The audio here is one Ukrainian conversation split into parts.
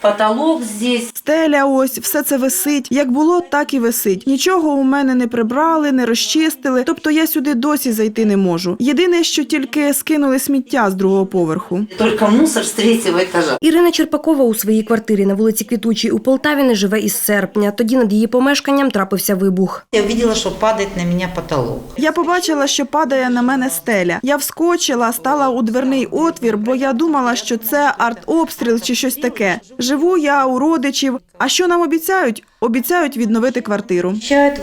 Потолок здесь. Стеля ось, все це висить. Як було, так і висить. Нічого у мене не прибрали, не розчистили. Тобто я сюди досі зайти не можу. Єдине, що тільки скинули сміття з другого поверху. Только мусор с третьего этажа. Ірина Черпакова у своїй квартирі на вулиці Квітучій у Полтаві не живе із серпня. Тоді над її помешканням трапився вибух. Я увидела, что падает на меня потолок. Я побачила, що падає на мене стеля. Я вскочила, стала у дверний отвір, бо я думала, що це артобстріл чи щось таке. Живу я у родичів. А що нам обіцяють? Обіцяють відновити квартиру.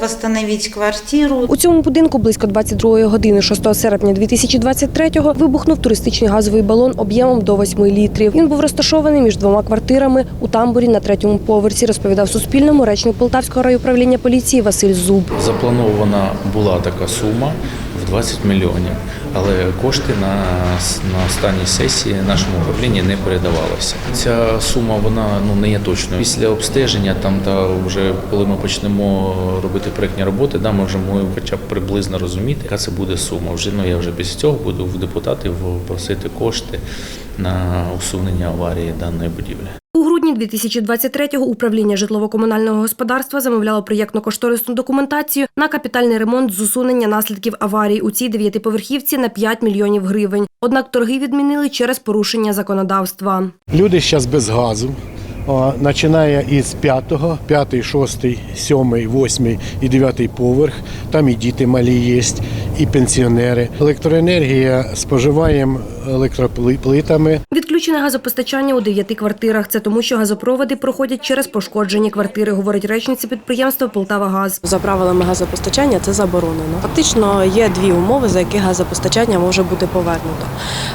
Восстановить квартиру. У цьому будинку близько 22 години 6 серпня 2023-го вибухнув туристичний газовий балон об'ємом до 8 літрів. Він був розташований між двома квартирами у тамбурі на третьому поверсі, розповідав Суспільному речник Полтавського райуправління поліції Василь Зуб. Запланована була така сума 20 мільйонів, але кошти на, на останній сесії нашому управлінні не передавалися. Ця сума вона ну не є точною. Після обстеження там та вже коли ми почнемо робити проектні роботи, да, можемо хоча б приблизно розуміти, яка це буде сума. Вже ну я вже після цього буду в депутатів просити кошти на усунення аварії даної будівлі. У грудні 2023-го управління житлово-комунального господарства замовляло проєктно-кошторисну документацію на капітальний ремонт з усунення наслідків аварій у цій дев'ятиповерхівці на 5 мільйонів гривень. Однак торги відмінили через порушення законодавства. Люди зараз без газу. Починає із п'ятого, п'ятий, шостий, сьомий, восьмий і дев'ятий поверх. Там і діти малі є, і пенсіонери. Електроенергія споживаємо електроплитами. Відключене газопостачання у дев'яти квартирах. Це тому, що газопроводи проходять через пошкоджені квартири, говорить речниця підприємства Полтавагаз. За правилами газопостачання це заборонено. Фактично є дві умови, за яких газопостачання може бути повернуто.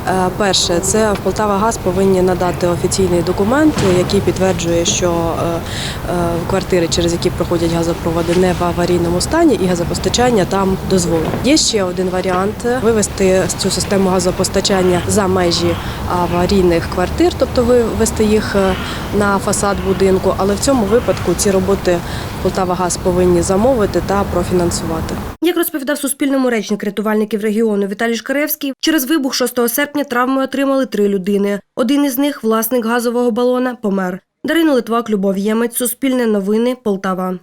Е, Перше, це в Полтавагаз повинні надати офіційний документ, який підтверджує, що е, е, квартири, через які проходять газопроводи, не в аварійному стані, і газопостачання там дозволено. Є ще один варіант вивести цю систему газопостачання за межі аварійних квартир, тобто вивести їх е, на фасад будинку. Але в цьому випадку ці роботи Полтавагаз повинні замовити та профінансувати. Як розповідав Суспільному речник рятувальників регіону Віталій Шкаревський, через вибух 6 серпня травми отримали три людини. Один із них, власник газового балона, помер. Дарина Литвак, Любов Ємець, Суспільне новини, Полтава.